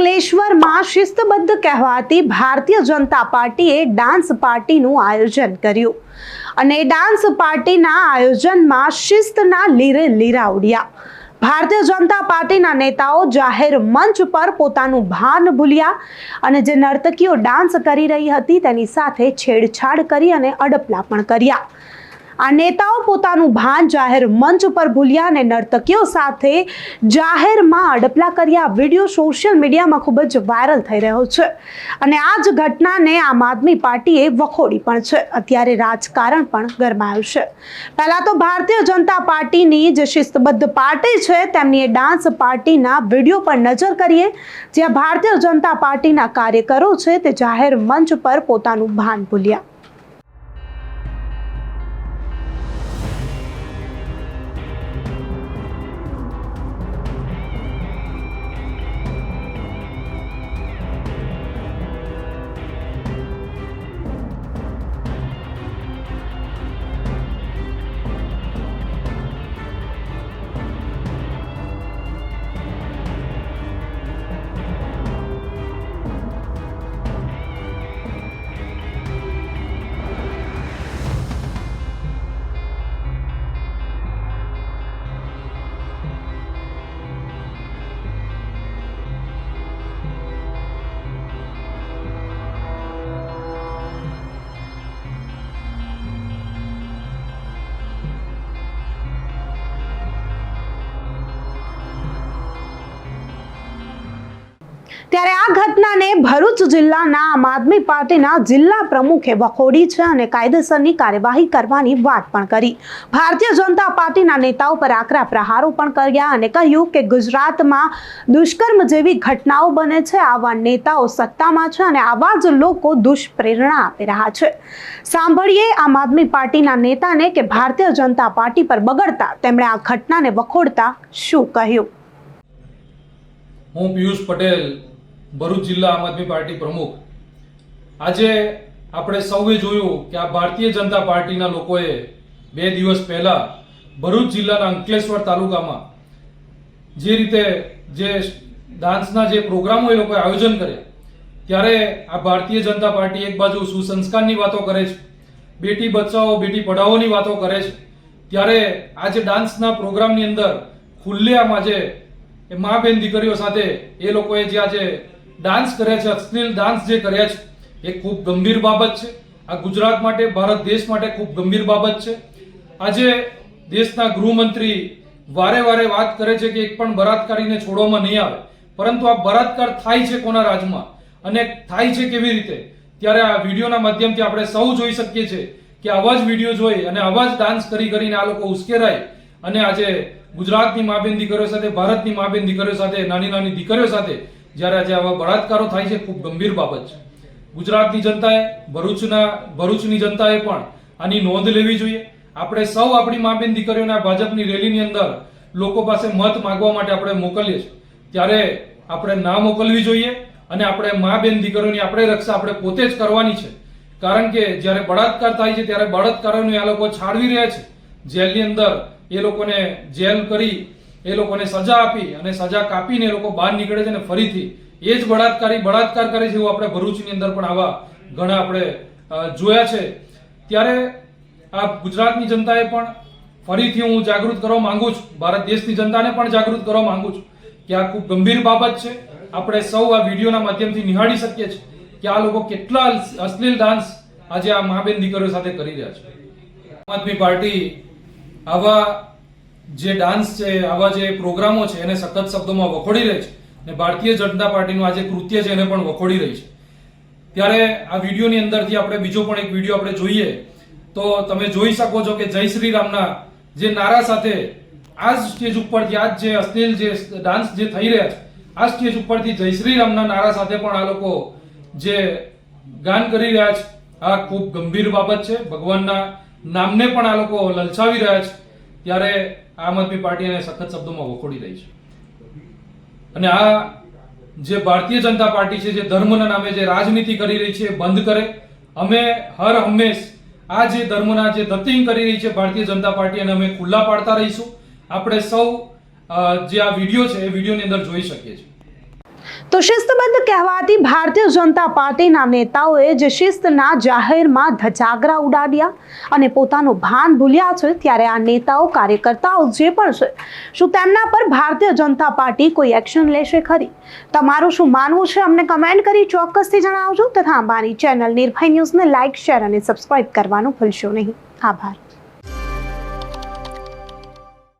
અંકલેશ્વરમાં શિસ્તબદ્ધ કહેવાતી ભારતીય જનતા પાર્ટીએ ડાન્સ પાર્ટીનું આયોજન કર્યું. અને ડાન્સ પાર્ટીના આયોજનમાં શિસ્તના લીરે લીરા ઉડ્યા ભારતીય જનતા પાર્ટીના નેતાઓ જાહેર મંચ પર પોતાનું ભાન ભૂલ્યા અને જે નર્તકીઓ ડાન્સ કરી રહી હતી તેની સાથે છેડછાડ કરી અને અડપલા પણ કર્યા. આ નેતાઓ પોતાનું ભાન જાહેર મંચ પર ભૂલ્યા અને નર્તકીઓ સાથે જાહેરમાં અડપલા કર્યા. વીડિયો સોશિયલ મીડિયામાં ખૂબ જ વાયરલ થઈ રહ્યો છે અને આ જ ઘટનાને આમ આદમી પાર્ટીએ વખોડી પણ છે. અત્યારે રાજકારણ પણ ગરમાયું છે. પહેલાં તો ભારતીય જનતા પાર્ટીની જે શિસ્તબદ્ધ પાર્ટી છે તેમની એ ડાન્સ પાર્ટીના વીડિયો પર નજર કરીએ. જ્યાં ભારતીય જનતા પાર્ટીના કાર્યકરો છે તે જાહેર મંચ પર પોતાનું ભાન ભૂલ્યા. ત્યારે આ ઘટનાને ભરૂચ જિલ્લાના આમ આદમી પાર્ટીના જિલ્લા પ્રમુખે વખોડી છે અને કાયદેસરની કાર્યવાહી કરવાની વાત પણ કરી. ભારતીય જનતા પાર્ટીના નેતાઓ પર આકરા પ્રહારો પણ કર્યા અને કહ્યું કે ગુજરાતમાં દુષ્કર્મ જેવી ઘટનાઓ બને છે, આવા નેતાઓ સત્તામાં છે અને આવા જ લોકો દુષ્પ્રેરણા આપી રહ્યા છે. સાંભળીએ આમ આદમી પાર્ટીના નેતાને કે ભારતીય જનતા પાર્ટી પર બગડતા તેમણે આ ઘટનાને વખોડતા શું કહ્યું? હું પિયુષ પટેલ ભરૂચ જિલ્લા આમ આદમી પાર્ટી પ્રમુખ. આજે આપણે સૌએ જોયું કે આ ભારતીય જનતા પાર્ટીના લોકોએ બે દિવસ પહેલા ભરૂચ જિલ્લાના અંકલેશ્વર તાલુકામાં જે રીતે જે ડાન્સના જે પ્રોગ્રામો એ લોકોએ આયોજન કર્યા, ત્યારે આ ભારતીય જનતા પાર્ટી એક બાજુ સુસંસ્કારની વાતો કરે છે, બેટી બચાવો, બેટી પઢાઓની વાતો કરે છે, ત્યારે આજે ડાન્સના પ્રોગ્રામની અંદર ખુલ્લેઆમ આજે એ મા બેન દીકરીઓ સાથે એ લોકોએ જે આજે ડાન્સ કર્યા છે, અશ્લીલ ડાન્સ જે કર્યા છે, એ ખૂબ ગંભીર બાબત છે. આ ગુજરાત માટે, ભારત દેશ માટે ખૂબ ગંભીર બાબત છે. આજે દેશના ગૃહમંત્રી વારે વારે વાત કરે છે કે એક પણ બળાત્કારીને છોડવામાં નહીં આવે. પરંતુ આ બળાત્કાર થાય છે કોના રાજમાં? અને થાય છે કેવી રીતે? ત્યારે આ વિડીયોના માધ્યમથી આપણે સૌ જોઈ શકીએ છીએ કે આવા જ વીડિયો જોઈ અને આવા જ ડાન્સ કરી કરીને આ લોકો ઉશ્કેરાય. અને આજે ગુજરાતની મા બેન દીકરીઓ સાથે, ભારતની મા બેન દીકરીઓ સાથે, નાની નાની દીકરીઓ સાથે જ્યારે આજે આવા બળાત્કારો થાય છે, ખૂબ ગંભીર બાબત છે. ગુજરાતની જનતાએ, ભરૂચના, ભરૂચની જનતાએ પણ આની નોંધ લેવી જોઈએ. આપણે સૌ આપણી મા બેન દીકરીઓને આ ભાજપની રેલીની અંદર લોકો પાસે મત માંગવા માટે આપણે મોકલીએ છીએ. ત્યારે આપણે ના મોકલવી જોઈએ અને આપણે મા બેન દીકરીઓની આપણે રક્ષા આપણે પોતે જ કરવાની છે. કારણ કે જ્યારે બળાત્કાર થાય છે, ત્યારે બળાત્કારોને આ લોકો છાડવી રહ્યા છે. જેલની અંદર એ લોકોને જેલ કરી એ લોકોને સજા આપી અને સજા કાપીને એ લોકો બહાર નીકળે છે અને ફરીથી. એ જ બળાત્કારી, બળાત્કાર કરે છે એવું આપણે ભરૂચની અંદર પણ આવા ઘણા આપણે જોયા છે. ત્યારે આ ગુજરાતની જનતાએ પણ ફરીથી હું જાગૃત કરવા માંગુ છું. ભારત દેશની જનતાને પણ જાગૃત કરવા માંગુ છું કે આ ખૂબ ગંભીર બાબત છે. આપણે સૌ આ વિડીયોના માધ્યમથી નિહાળી શકીએ છીએ કે આ લોકો કેટલા અશ્લીલ ડાન્સ આજે આ મા બેન દીકરીઓ સાથે કરી રહ્યા છે. આમ આદમી પાર્ટી આવા જે ડાન્સ છે, આવા જે પ્રોગ્રામો છે, એને સખત શબ્દોમાં વખોડી રહી છે અને ભારતીય જનતા પાર્ટીનું આ જે કૃત્ય છે, એને પણ વખોડી રહી છે. ત્યારે આ વિડીયોની અંદરથી આપણે બીજો પણ એક વીડિયો આપણે જોઈએ. તો તમે જોઈ શકો છો કે જય શ્રી રામના જે નારા સાથે આ જ સ્ટેજ ઉપરથી આ જ જે અશ્લીલ જે ડાન્સ જે થઈ રહ્યા છે, આ સ્ટેજ ઉપરથી જય શ્રી રામના નારા સાથે પણ આ લોકો જે ગાન કરી રહ્યા છે, આ ખૂબ ગંભીર બાબત છે. ભગવાનના નામને પણ આ લોકો લલચાવી રહ્યા છે. ત્યારે આમ આદમી પાર્ટી એને સખત શબ્દોમાં વખોડી રહી છે. અને આ જે ભારતીય જનતા પાર્ટી છે, જે ધર્મના નામે જે રાજનીતિ કરી રહી છે બંધ કરે. અમે હર હંમેશ આ જે ધર્મના જે ધતિંગ કરી રહી છે ભારતીય જનતા પાર્ટી અને અમે ખુલ્લા પાડતા રહીશું. આપણે સૌ જે આ વીડિયો છે, એ વિડીયોની અંદર જોઈ શકીએ છીએ. તો શિસ્તબદ્ધ કહેવાતી ભારતીય જનતા પાર્ટીના નેતાઓએ જે શિસ્તના જાહેરમાં ધજાગરા ઉડાડ્યા અને પોતાનું ભાન ભૂલ્યા છે, ત્યારે આ નેતાઓ કાર્યકર્તાઓ જે પણ છે, શું તેમના પર ભારતીય જનતા પાર્ટી કોઈ એક્શન લેશે ખરી? તમારું શું માનવું છે? અમને કમેન્ટ કરી ચોક્કસથી જણાવજો તથા અમારી ચેનલ નિર્ભય ન્યૂઝને લાઇક, શેર અને સબસ્ક્રાઇબ કરવાનું ભૂલશો નહીં. આભાર.